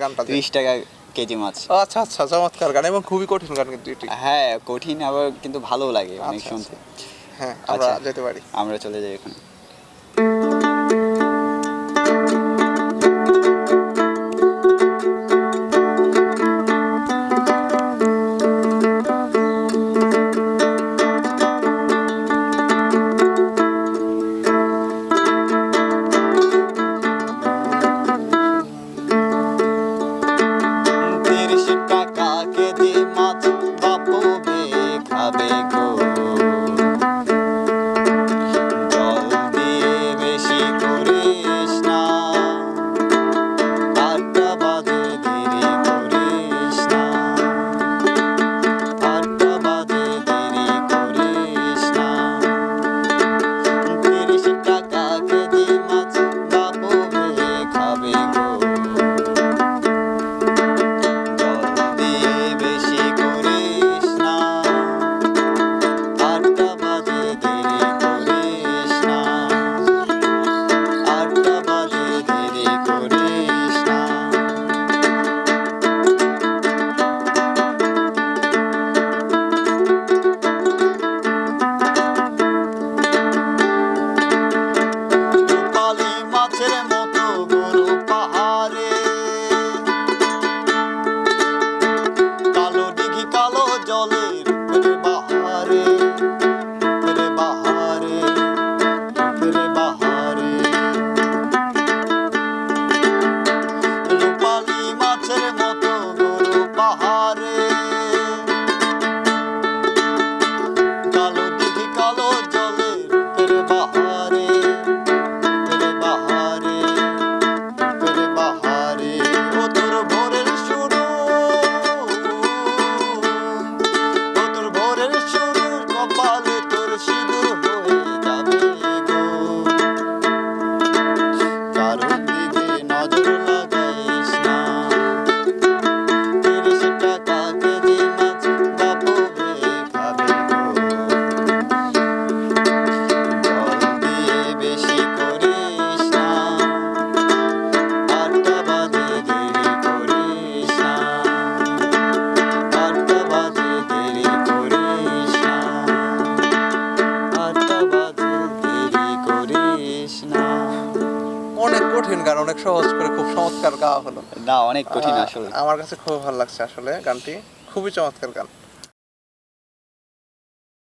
গানটা ত্রিশ টাকা কেজি মাছ। আচ্ছা, আচ্ছা, চমৎকার এবং খুবই কঠিন কিন্তু হ্যাঁ কঠিন আবার কিন্তু ভালো লাগে অনেক আচ্ছা, শুনতে। হ্যাঁ আমরা যেতে পারি। আমরা চলে যাই এখানে। অনেক কঠিন গান অনেক সহজ করে খুব চমৎকার গাওয়া হলো। না অনেক কঠিন আসলে। আমার কাছে খুব ভালো লাগছে আসলে গানটি। খুবই চমৎকার গান।